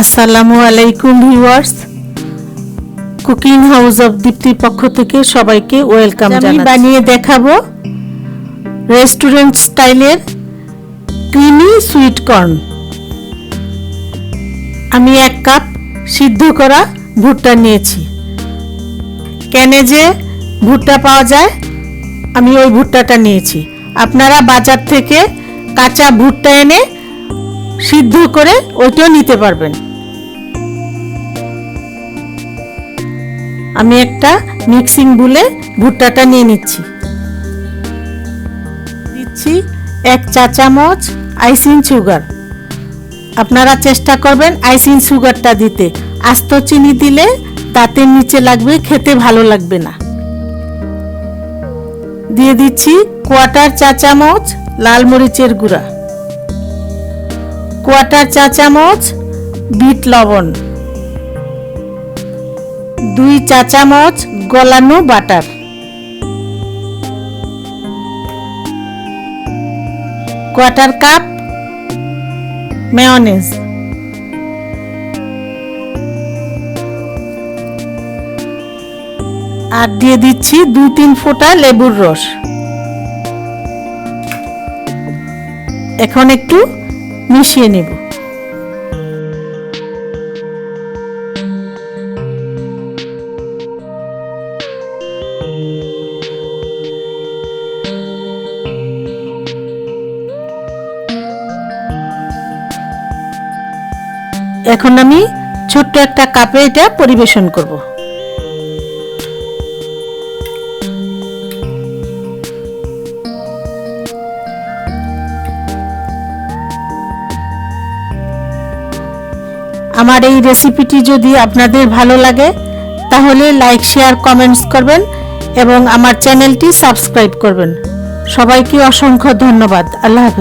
আসসালামু আলাইকুম viewers. Cooking house of দীপ্তির পক্ষ থেকে সবাইকে ওয়েলকাম আমি বানিয়ে দেখাবো রেস্টুরেন্ট স্টাইলের ক্রিমি সুইট কর্ন। আমি এক কাপ সিদ্ধ করা ভুট্টা নিয়েছি। ক্যানে যে ভুট্টা পাওয়া যায় আমি ওই ভুট্টাটা নিয়েছি। আপনারা বাজার থেকে কাঁচা ভুট্টা এনে সিদ্ধ করে ওইটাও নিতে পারবেন। আমি একটা মিক্সিং বুলে ভুট্টাটা নিয়ে নিচ্ছি। দিচ্ছি এক চা চামচ আইসিং সুগার। আপনারা চেষ্টা করবেন আইসিং সুগারটা দিতে। আস্ত চিনি দিলে দাঁতের নিচে লাগবে, খেতে ভালো লাগবে না। দিয়ে দিচ্ছি কোয়াটার চা চামচ লাল মরিচের গুঁড়া। কোয়াটার চা চামচ বিট লবণ। দুই চা চামচ গলানো বাটার। Quarter cup, mayonnaise. আর দিয়ে দিচ্ছি দু তিন ফোঁটা লেবুর রস। এখন একটু মিশিয়ে নেব। এখন আমি ছোট্ট একটা কাপে এটা পরিবেশন করব। আমার এই রেসিপিটি যদি আপনাদের ভালো লাগে, তাহলে লাইক শেয়ার কমেন্টস করবেন এবং আমার চ্যানেলটি সাবস্ক্রাইব করবেন। সবাইকে অসংখ্য ধন্যবাদ। আল্লাহ হাফেজ।